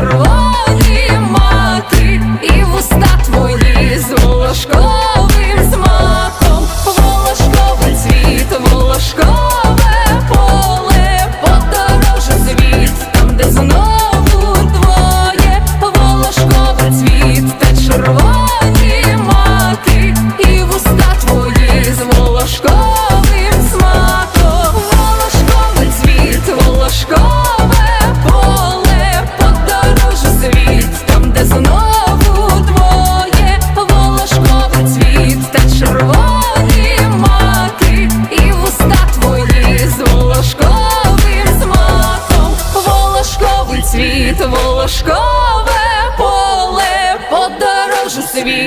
червоні і вуста твої з волошковим смаком, волошковий цвіт, волошковий світ, волошкове поле, подорожу світ.